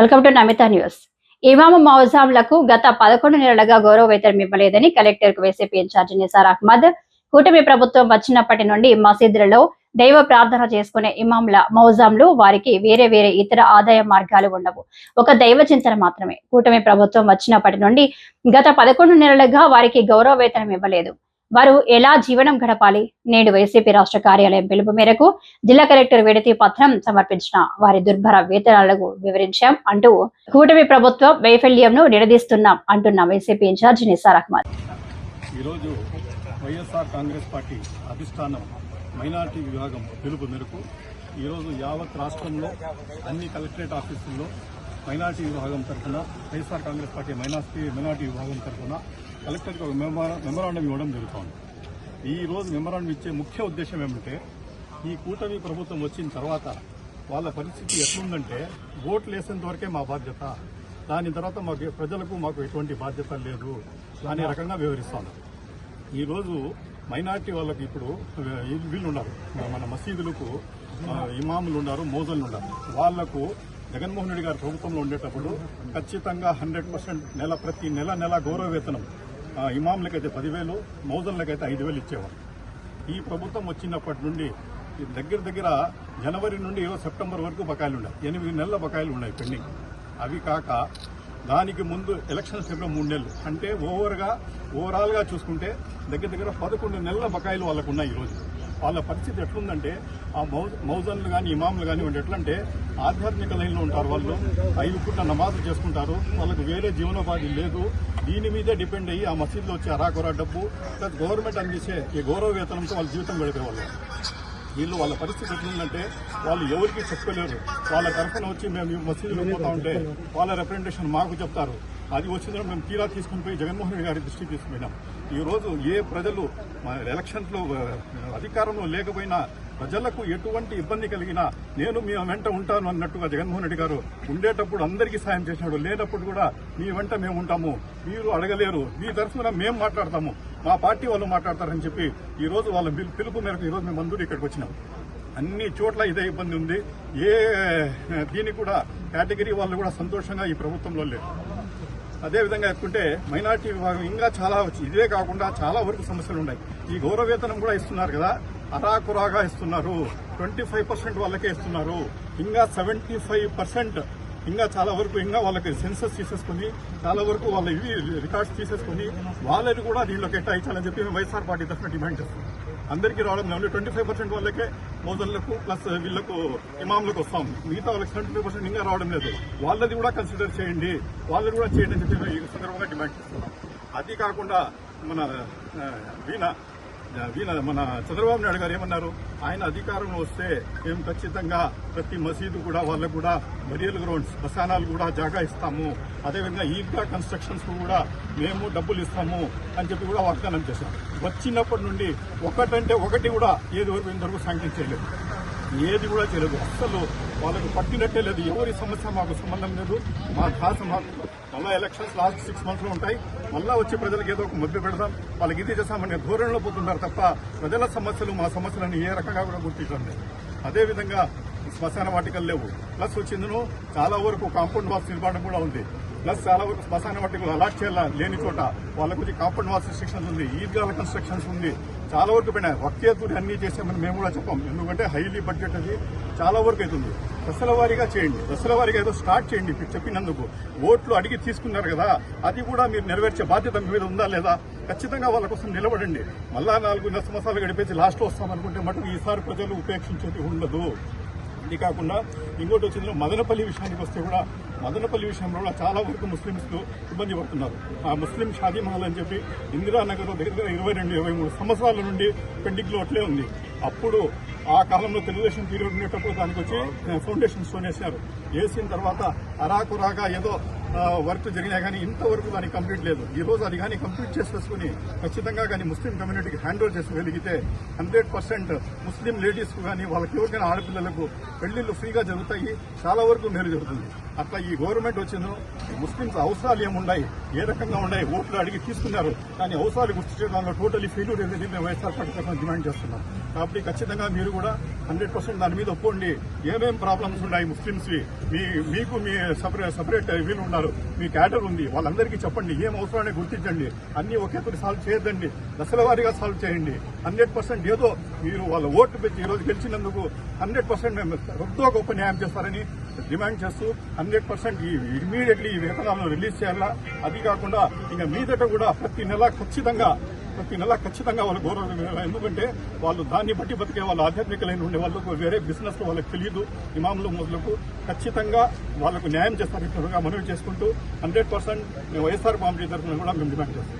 Welcome to Namita news. ఇమాము మౌజాంలకు గత పదకొండు నెలలుగా గౌరవ వేతనం ఇవ్వలేదని కలెక్టర్కు వైసీపీ ఇన్ఛార్జి నిసార్ అహ్మద్ కూటమి ప్రభుత్వం వచ్చినప్పటి నుండి మసీదులలో దైవ ప్రార్థన చేసుకునే ఇమాంల మౌజాంలు వారికి వేరే వేరే ఇతర ఆదాయ మార్గాలు ఉండవు. ఒక దైవ చింతన మాత్రమే. కూటమి ప్రభుత్వం వచ్చినప్పటి నుండి గత పదకొండు నెలలుగా వారికి గౌరవ వేతనం ఇవ్వలేదు. వారు ఎలా జీవనం గడపాలి? నేడు వైసీపీ రాష్ట్ర కార్యాలయం పిలుపు మేరకు జిల్లా కలెక్టర్ విడతి పత్రం సమర్పించిన వారి దుర్భర వేతనాలకు వివరించాం అంటూ కూటమి ప్రభుత్వం వైఫల్యంను నిలదీస్తున్నాం అంటున్న వైసీపీ ఇన్ఛార్జ్ నిసార్ అహ్మద్. ఈరోజు వైఎస్ఆర్ కాంగ్రెస్ పార్టీ అధిష్టానం మైనార్టీ విభాగం పిలుపు మేరకు ఈరోజు యావత్ రాష్ట్రంలో అన్ని కలెక్టరేట్ ఆఫీసుల్లో మైనార్టీ విభాగం తరఫున YSR Congress party minority minority విభాగం తరఫున కలెక్టర్కి ఒక మెమరాండం ఇవ్వడం జరుగుతోంది. ఈ రోజు ఇచ్చే ముఖ్య ఉద్దేశం ఏమంటే ఈ కూటమి ప్రభుత్వం వచ్చిన తర్వాత వాళ్ళ పరిస్థితి ఎట్లుందంటే ఓట్లు వేసేంత వరకే మా బాధ్యత. దాని తర్వాత మాకు ప్రజలకు మాకు ఎటువంటి బాధ్యత లేదు అనే రకంగా వివరిస్తాను ఈరోజు మైనార్టీ వాళ్ళకి ఇప్పుడు వీళ్ళు ఉన్నారు మన మసీదులకు ఇమాములు ఉన్నారు మోజన్లు ఉన్నారు. వాళ్ళకు జగన్మోహన్ రెడ్డి గారు ప్రభుత్వంలో ఉండేటప్పుడు ఖచ్చితంగా హండ్రెడ్ పర్సెంట్ నెల ప్రతి నెల నెల గౌరవ వేతనం. ఆ, పదివేలు మౌజన్లకైతే ఐదు వేలు ఇచ్చేవారు. ఈ ప్రభుత్వం వచ్చినప్పటి నుండి దగ్గర దగ్గర జనవరి నుండి సెప్టెంబర్ వరకు బకాయిలు ఉన్నాయి. ఎనిమిది నెలల బకాయిలు ఉన్నాయి పెండింగ్. అవి కాక దానికి ముందు ఎలక్షన్స్ చెప్పిన మూడు నెలలు. అంటే ఓవర్గా ఓవరాల్గా చూసుకుంటే దగ్గర దగ్గర పదకొండు నెలల బకాయిలు వాళ్ళకు ఉన్నాయి ఈరోజు వాళ్ళ పరిస్థితి ఎట్లుందంటే ఆ మౌజన్లు కానీ ఇమాములు కానివ్వండి ఎట్లంటే ఆధ్యాత్మిక లైన్లో ఉంటారు వాళ్ళు. ఐదు పూట నమాజు చేసుకుంటారు. వాళ్ళకు వేరే జీవనోపాధి లేదు. దీని మీదే డిపెండ్ అయ్యి ఆ మసీదులో వచ్చే అరాకొరా డబ్బు ప్లస్ గవర్నమెంట్ అందించే ఈ గౌరవ వేతనంతో వాళ్ళ జీవితం గడిపేవాళ్ళు. వీళ్ళు వాళ్ళ పరిస్థితి ఎట్లుందంటే వాళ్ళు ఎవరికి చెప్పలేరు వాళ్ళ తరఫున వచ్చి మేము మసీదులో పోతా ఉంటే వాళ్ళ రిప్రజెంటేషన్ మాకు చెప్తారు. అది వచ్చిందని మేము తీరా తీసుకుని పోయి జగన్మోహన్ రెడ్డి గారి దృష్టికి తీసుకుపోయినాం. ఈ రోజు ఏ ప్రజలు మా ఎలక్షన్స్లో అధికారంలో లేకపోయినా ప్రజలకు ఎటువంటి ఇబ్బంది కలిగినా నేను మీ వెంట ఉంటాను అన్నట్టుగా జగన్మోహన్ రెడ్డి గారు ఉండేటప్పుడు అందరికీ సాయం చేసినాడు. లేనప్పుడు కూడా మీ వెంట మేము ఉంటాము. మీరు అడగలేరు. మీ తరఫున మేము మాట్లాడతాము. మా పార్టీ వాళ్ళు మాట్లాడతారని చెప్పి ఈ రోజు వాళ్ళ పిలుపు మేరకు ఈ రోజు మేము అందరూ ఇక్కడికి వచ్చినాం. అన్ని చోట్ల ఇదే ఇబ్బంది ఉంది. ఏ దీని కూడా కేటగిరీ వాళ్ళు కూడా సంతోషంగా ఈ ప్రభుత్వంలో లేరు. అదేవిధంగా ఎత్తుకుంటే మైనార్టీ విభాగం ఇంకా చాలా వచ్చి- ఇదే కాకుండా చాలా వరకు సమస్యలు ఉన్నాయి. ఈ గౌరవేతనం కూడా ఇస్తున్నారు కదా అరాకురాగా ఇస్తున్నారు. ట్వంటీ ఫైవ్ పర్సెంట్ వాళ్ళకే ఇస్తున్నారు. ఇంకా సెవెంటీ ఫైవ్ పర్సెంట్ ఇంకా చాలా వరకు ఇంకా వాళ్ళకి సెన్సస్ తీసేసుకుని చాలా వరకు వాళ్ళ ఇవి రికార్డ్స్ తీసేసుకుని వాళ్ళని కూడా దీనిలో కేటాయించాలని చెప్పి మేము వైఎస్ఆర్ పార్టీ తరఫున డిమాండ్ చేస్తాం అందరికీ రావడం లేదు ట్వంటీ ఫైవ్ పర్సెంట్ వాళ్ళకే మోదన్లకు ప్లస్ వీళ్ళకు ఇమాములకు వస్తాం. మిగతా వాళ్ళకి సెవెంటీ ఫైవ్ పర్సెంట్ ఇంకా రావడం లేదు. వాళ్ళది కూడా కన్సిడర్ చేయండి. వాళ్ళని కూడా చేయండి అని చెప్పి మేము ఈ సందర్భంగా డిమాండ్ చేస్తున్నాం. అది కాకుండా మన వీణ వీళ్ళ మన చంద్రబాబు నాయుడు గారు ఏమన్నారు? ఆయన అధికారంలో వస్తే మేము ఖచ్చితంగా ప్రతి మసీదు కూడా వాళ్ళకు కూడా బరియల్ గ్రౌండ్స్ బసానాలు కూడా జాగా ఇస్తాము. అదేవిధంగా ఈద్గా కన్స్ట్రక్షన్స్ కూడా మేము డబ్బులు ఇస్తాము అని చెప్పి కూడా వాగ్దానం చేశాం వచ్చినప్పటి నుండి ఒకటంటే ఒకటి కూడా ఏది వరకు ఇంతవరకు శాంక్షన్ చేయలేదు. ఏది కూడా చేయలేదు. అసలు వాళ్ళకు పట్టినట్టే లేదు. ఎవరి సమస్య మాకు సంబంధం లేదు. మా భాష మాకు మళ్ళా ఎలక్షన్స్ లాస్ట్ సిక్స్ మంత్స్లో ఉంటాయి. మళ్ళా వచ్చి ప్రజలకు ఏదో ఒక మధ్య పెడదాం. వాళ్ళకి ఇది చేస్తామనే ధోరణిలో పోతున్నారు తప్ప ప్రజల సమస్యలు మా సమస్యలను ఏ రకంగా కూడా గుర్తించడం లేదు. అదేవిధంగా శ్మశాన వాటికలు లేవు. ప్లస్ వచ్చిందను చాలా వరకు కాంపౌండ్ వాల్స్ నిర్మాణం కూడా ఉంది. ప్లస్ చాలా వరకు శ్మశాన వాటికలు అలాట్ చేయాల లేని చోట వాళ్ళకు వచ్చి కాంపౌండ్ వాల్స్ రిస్ట్రిక్షన్స్ ఉంది ఈద్గాల కన్స్ట్రక్షన్స్ ఉంది. చాలా వరకు పోయినాయి. తూరి అన్ని చేసామని మేము కూడా చెప్పాం. ఎందుకంటే హైలీ బడ్జెట్ అది. చాలా వరకు అవుతుంది దశల వారీగా చేయండి. దశల వారీగా ఏదో స్టార్ట్ చేయండి మీరు చెప్పినందుకు. ఓట్లు అడిగి తీసుకున్నారు కదా అది కూడా మీరు నెరవేర్చే బాధ్యత మీ మీద ఉందా లేదా? ఖచ్చితంగా వాళ్ళ కోసం నిలబడండి. మళ్ళా నాలుగు నెల సంవత్సరాలు గడిపేసి లాస్ట్లో వస్తామనుకుంటే మటుకు ఈసారి ప్రజలు ఉపేక్షించేది ఉండదు. ఇది కాకుండా ఇంకోటి వచ్చింది మదనపల్లి విషయానికి వస్తే కూడా మదనపల్లి విషయంలో కూడా చాలా వరకు ముస్లింస్ ఇబ్బంది పడుతున్నారు. ఆ ముస్లిం షాదీ మహల్ అని చెప్పి ఇందిరానగర్ దగ్గర దగ్గర ఇరవై రెండు ఇరవై మూడు సంవత్సరాల నుండి పెండింగ్లో అట్లే ఉంది. అప్పుడు ఆ కాలంలో తెలుగుదేశం పీరియడ్ ఉండేటప్పుడు దానికి వచ్చి ఫౌండేషన్ స్టోన్ వేశారు. వేసిన తర్వాత అరాకురాగా ఏదో వర్క్ జరిగినా కానీ ఇంతవరకు దానికి కంప్లీట్ లేదు. ఈ రోజు అది కానీ కంప్లీట్ చేసేసుకుని ఖచ్చితంగా కానీ ముస్లిం కమ్యూనిటీకి హ్యాండ్ ఓవర్ చేసుకోగలిగితే హండ్రెడ్ పర్సెంట్ ముస్లిం లేడీస్కు కానీ వాళ్ళకి ఎవరికైనా ఆడపిల్లలకు పెళ్ళిళ్ళు ఫ్రీగా జరుగుతాయి. చాలా వరకు మేలు జరుగుతుంది. అట్లా ఈ గవర్నమెంట్ వచ్చిందో ముస్లింస్ అవసరాలు ఏమున్నాయి ఏ రకంగా ఉన్నాయి ఓట్లు అడిగి తీసుకున్నారు. కానీ అవసరాలు గుర్తు చేయడంలో టోటలీ ఫెయిల్యూర్ అనేది మేము వైఎస్ఆర్ పార్టీ తరఫున డిమాండ్ చేస్తున్నాం. కాబట్టి ఖచ్చితంగా మీరు కూడా హండ్రెడ్ పర్సెంట్ దాని మీద ఒప్పుకోండి. ఏమేం ప్రాబ్లమ్స్ ఉన్నాయి ముస్లింస్వి? మీ మీకు మీ సపరేట్ సపరేట్ వీలు ఉండాలి ఉన్నారు మీ క్యాడర్ ఉంది. వాళ్ళందరికీ చెప్పండి. ఏం అవసరాన్ని గుర్తించండి. అన్ని ఒకేసారి సాల్వ్ చేయొద్దండి. దశల వారీగా సాల్వ్ చేయండి. హండ్రెడ్ పర్సెంట్ ఏదో మీరు వాళ్ళ ఓటు పెట్టి ఈరోజు గెలిచినందుకు హండ్రెడ్ పర్సెంట్ ఎంతో గొప్ప న్యాయం చేస్తారని డిమాండ్ చేస్తూ హండ్రెడ్ పర్సెంట్ ఈ ఇమీడియట్లీ ఈ వేతనాలను రిలీజ్ చేయాలా? అది కాకుండా ఇంకా మీదట కూడా ప్రతి నెల ఖచ్చితంగా ప్రతి నెల ఖచ్చితంగా వాళ్ళు గౌరవం వినాలి. ఎందుకంటే వాళ్ళు దాన్ని బట్టి బతికే వాళ్ళు ఆధ్యాత్మికలైన ఉండే వాళ్ళకు వేరే బిజినెస్ వాళ్ళకి తెలియదు. ఇమాములు మొదలకు ఖచ్చితంగా వాళ్ళకు న్యాయం చేస్తారు. మనవి చేసుకుంటూ హండ్రెడ్ పర్సెంట్ వైఎస్ఆర్ పార్టీ తరఫున కూడా మేము డిమాండ్ చేస్తాం.